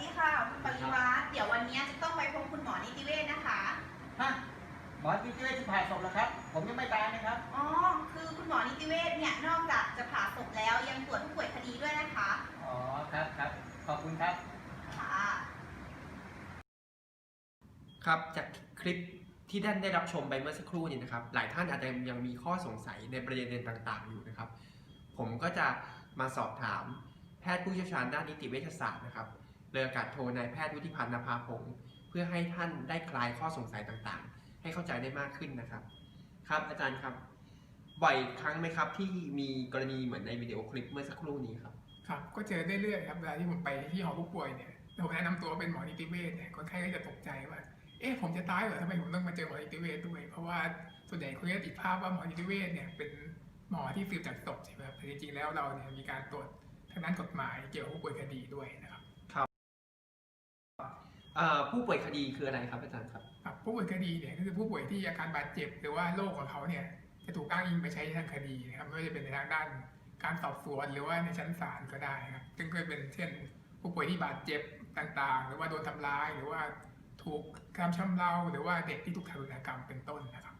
ดีค่ะ คุณปริวัตรเดี๋ยววันนี้จะต้องไปพบคุณหมอนิติเวชนะคะฮะหมอนิติเวชผ่าศพแล้วครับ ผมยังไม่ตายนะครับ อ๋อ คือคุณหมอนิติเวชเนี่ยนอกจากจะผ่าศพแล้วยังตรวจผู้ป่วยคดีด้วยนะคะ อ๋อ ครับครับ ขอบคุณครับ ค่ะ ครับ จากคลิปที่ท่านได้รับชมไปเมื่อสักครู่นี้นะครับ หลายท่านอาจจะยังมีข้อสงสัยในประเด็นต่างๆ อยู่นะครับ ผมก็จะมาสอบถามแพทย์ผู้เชี่ยวชาญด้านนิติเวชศาสตร์นะครับ รืออากาศโทนายแพทย์วุฒิพันธ์นภาพงศ์เพื่อให้ท่านได้คลายข้อสงสัยต่างๆ ให้เข้าใจได้มากขึ้นนะครับ ครับอาจารย์ครับ บ่อยครั้งไหมครับ ที่มีกรณีเหมือนในวิดีโอคลิปเมื่อสักครู่นี้ครับ ครับ ก็เจอได้เรื่อยครับเวลาที่ผมไปที่หอผู้ป่วยเนี่ยผมแนะนำตัวเป็นหมอนิติเวชเนี่ยคนไข้ก็จะตกใจว่า เอ๊ะผมจะตายเหรอทำไมผมต้องมาเจอหมอนิติเวชด้วย เพราะว่าส่วนใหญ่คนก็ติดภาพว่าหมอนิติเวชเนี่ยเป็นหมอที่สืบจากศพใช่ไหมครับแต่จริงๆแล้วเราเนี่ยมีการตรวจทางด้านกฎหมายเกี่ยวกับผู้ป่วยคดีด้วยนะครับ ผู้ป่วยคดีคืออะไรครับอาจารย์ครับครับ ผู้ป่วยคดีเนี่ยก็คือผู้ป่วยที่อาการบาดเจ็บ หรือว่าโรคของเขาเนี่ยจะถูกอ้างอิงไปใช้ในทางคดีนะครับไม่ว่าจะเป็นในทางด้านการสอบสวนหรือว่าในชั้นศาลก็ได้ครับซึ่งก็เป็นเช่น ผู้ป่วยที่บาดเจ็บต่างๆ หรือว่าโดนทำร้ายหรือว่าถูกกระทำชำเราหรือว่าเด็กที่ถูกทารุณกรรมเป็นต้นนะครับ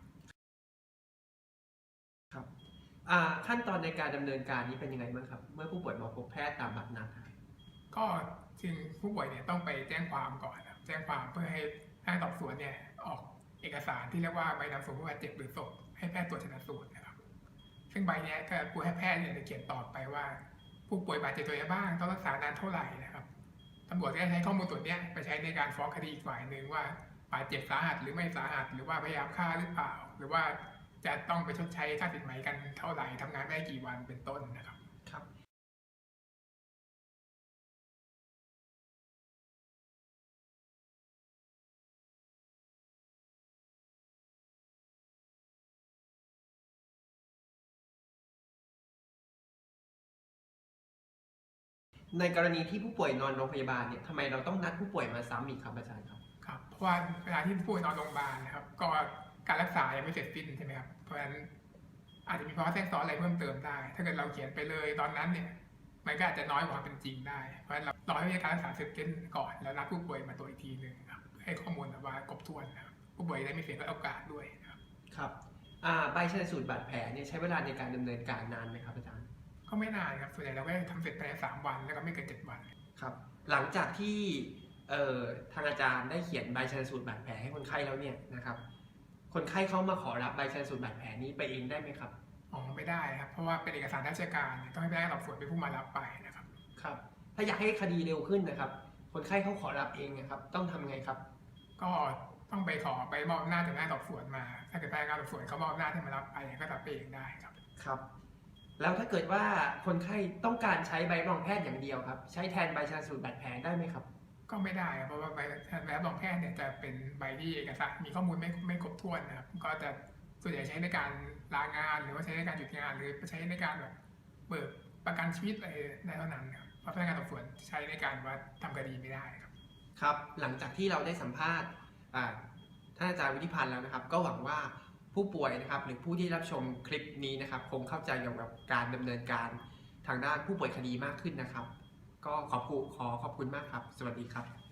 อ่าขั้นตอนในการดำเนินการนี้เป็นยังไงบ้างครับ เมื่อผู้ป่วยมาพบแพทย์ตามบัตรนัดครับ ก็จึงผู้ป่วยเนี่ยต้องไปแจ้งความก่อนนะครับแจ้งความเพื่อให้พนักงานสอบสวนเนี่ยออกเอกสารที่เรียกว่าใบนำส่งผู้บาดเจ็บหรือศพให้แพทย์ตรวจชนะสูตรนะครับ ซึ่งใบเนี้ยก็ผู้ให้แพทย์เนี่ยจะเขียนตอบไปว่า ผู้ป่วยบาดเจ็บตัวไหนบ้างต้องรักษานานเท่าไหร่นะครับตำรวจจะใช้ข้อมูลตัวเนี้ยไปใช้ในการฟ้องคดีอีกฝ่ายหนึ่งว่าบาดเจ็บสาหัสหรือไม่สาหัส หรือว่าพยายามฆ่าหรือเปล่า หรือว่าจะต้องไปชดใช้ค่าสินไหมกันเท่าไหร่ทำงานได้กี่วันเป็นต้นนะครับ ในกรณีที่ผู้ป่วยนอนโรงพยาบาลเนี่ยทำไมเราต้องนัดผู้ป่วยมาซ้ำอีกครับอาจารย์ครับ ครับเพราะว่าเวลาที่ผู้ป่วยนอนโรงพยาบาลนะครับ ก็การรักษายังไม่เสร็จสิ้นใช่ไหมครับเพราะฉะนั้นอาจจะมีภาวะแทรกซ้อนอะไรเพิ่มเติมได้ ถ้าเกิดเราเขียนไปเลยตอนนั้นเนี่ย มันก็อาจจะน้อยกว่าความเป็นจริงได้ เพราะฉะนั้นเรารอให้การรักษาเสร็จสิ้นก่อนแล้วนัดผู้ป่วยมาตรวจอีกทีหนึ่งครับให้ข้อมูลแบบว่าครบถ้วนนะครับผู้ป่วยได้ไม่เสียโอกาสด้วยนะครับครับอ่าใบชันสูตรบาดแผลเนี่ยใช้เวลาในการดำเนินการนานไหมครับอาจารย์ ก็ไม่นานครับส่วนใหญ่เราก็ทำเสร็จภายในสามวันแล้วก็ไม่เกินเจ็ดวัน ครับ หลังจากที่เอ่อทางอาจารย์ได้เขียนใบชันสูตรบาดแผลให้คนไข้แล้วเนี่ยนะครับ คนไข้เขามาขอรับใบชันสูตรบาดแผลนี้ไปเองได้ไหมครับ อ๋อไม่ได้ครับ เพราะว่าเป็นเอกสารราชการเนี่ยต้องให้พนักงานสอบสวนเป็นผู้มารับไปนะครับ ครับ ถ้าอยากให้คดีเร็วขึ้นนะครับ คนไข้เขาขอรับเองนะครับ ต้องทำไงครับ ก็ต้องไปขอไปมอบอำนาจจากพนักงานสอบสวนมา ถ้าเกิดพนักงานสอบสวนเขามอบอำนาจให้มารับไปก็รับไปเองได้ครับ ครับ แล้วถ้าเกิดว่าคนไข้ต้องการใช้ใบรับรองแพทย์อย่างเดียวครับ ใช้แทนใบชันสูตรบาดแผลได้ไหมครับ ก็ไม่ได้ครับเพราะว่าใบใบรับรองแพทย์เนี่ยจะเป็นใบที่เอกสารมีข้อมูลไม่ไม่ครบถ้วนนะครับก็จะส่วนใหญ่ใช้ในการลางานหรือว่าใช้ในการหยุดงานหรือใช้ในการแบบเบิกประกันชีวิตอะไรในเท่านั้นครับเพราะพนักงานสอบสวนใช้ในการว่าทำคดีไม่ได้ครับครับ หลังจากที่เราได้สัมภาษณ์ท่านอาจารย์วิทิพันธ์แล้วนะครับ ก็หวังว่า ผู้ป่วยนะครับ หรือผู้ที่รับชมคลิปนี้นะครับ คงเข้าใจเกี่ยวกับการดำเนินการทางด้านผู้ป่วยคดีมากขึ้นนะครับ ก็ขอบคุณขอขอบคุณมากครับ สวัสดีครับ